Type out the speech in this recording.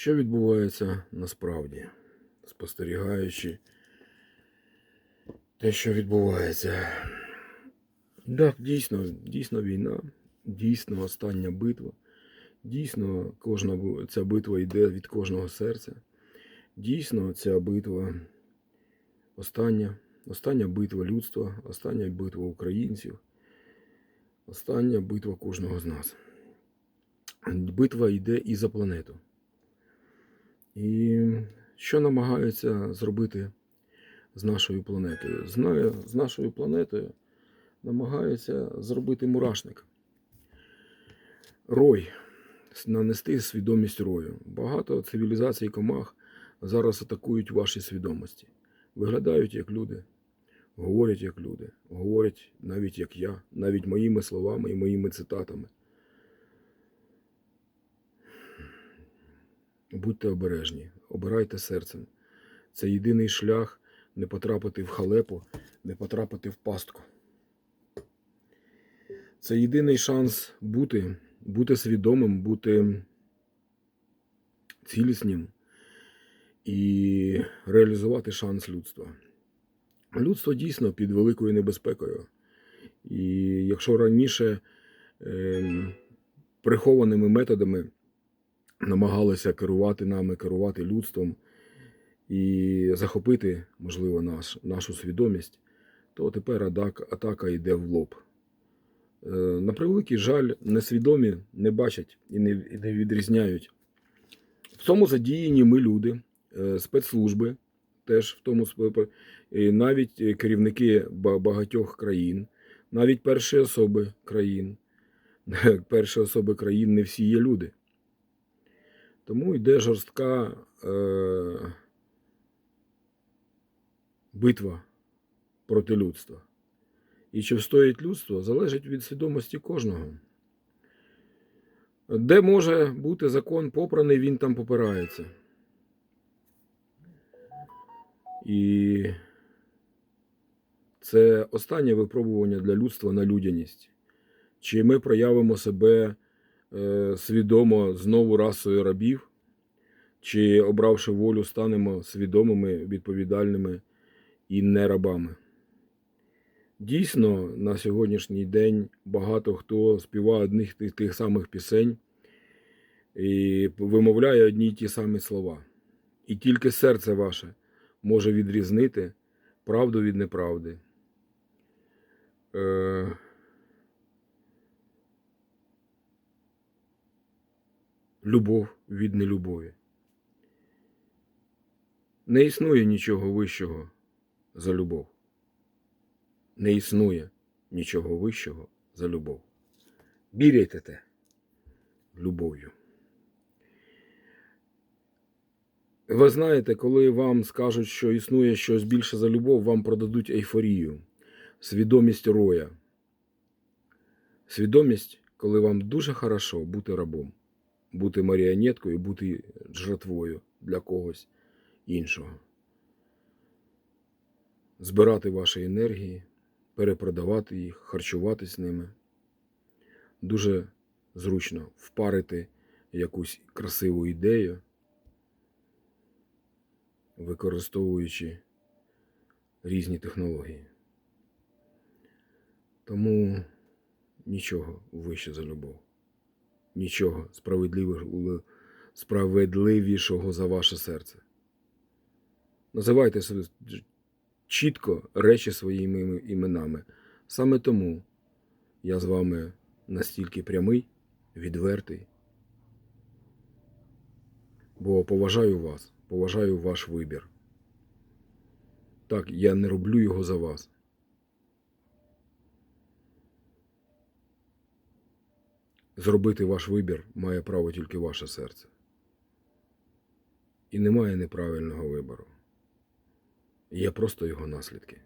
Що відбувається насправді, спостерігаючи те, що відбувається. Так, дійсно, дійсно війна, дійсно остання битва. Дійсно, кожна ця битва йде від кожного серця. Дійсно, ця битва остання, остання битва людства, остання битва українців, остання битва кожного з нас. Битва йде і за планету. І що намагаються зробити з нашою планетою? Знаю, з нашою планетою намагаються зробити мурашник. Рой. Нанести свідомість рою. Багато цивілізацій комах зараз атакують ваші свідомості. Виглядають як люди, говорять як люди, говорять навіть як я, навіть моїми словами і моїми цитатами. Будьте обережні, обирайте серцем. Це єдиний шлях не потрапити в халепу, не потрапити в пастку. Це єдиний шанс бути, бути свідомим, бути цілісним і реалізувати шанс людства. Людство дійсно під великою небезпекою. І якщо раніше ем, прихованими методами намагалися керувати нами, керувати людством і захопити, можливо, наш, нашу свідомість, то тепер атака, йде в лоб. Е, На превеликий жаль, несвідомі не бачать і не, і не відрізняють. В цьому задіяні ми люди, е, спецслужби, теж в тому і навіть е, керівники багатьох країн, навіть перші особи країн. Перші особи країн не всі є люди. Тому йде жорстка е, битва проти людства. І чи встоїть людство, залежить від свідомості кожного. Де може бути закон попраний, він там попирається. І це останнє випробування для людства на людяність. Чи ми проявимо себе свідомо знову расою рабів, чи, обравши волю, станемо свідомими, відповідальними і не рабами. Дійсно, на сьогоднішній день багато хто співає одних тих, тих самих пісень і вимовляє одні й ті самі слова. І тільки серце ваше може відрізнити правду від неправди. Е... Любов від нелюбові. Не існує нічого вищого за любов. Не існує нічого вищого за любов. Біряйте те любов'ю. Ви знаєте, коли вам скажуть, що існує щось більше за любов, вам продадуть ейфорію, свідомість роя. Свідомість, коли вам дуже хорошо бути рабом, бути маріонеткою, бути жертвою для когось іншого. Збирати ваші енергії, перепродавати їх, харчуватись ними. Дуже зручно впарити якусь красиву ідею, використовуючи різні технології. Тому нічого вище за любов, нічого справедливішого за ваше серце. Називайте чітко речі своїми іменами. Саме тому я з вами настільки прямий, відвертий. Бо поважаю вас, поважаю ваш вибір. Так, я не роблю його за вас. Зробити ваш вибір має право тільки ваше серце. І немає неправильного вибору. Є просто його наслідки.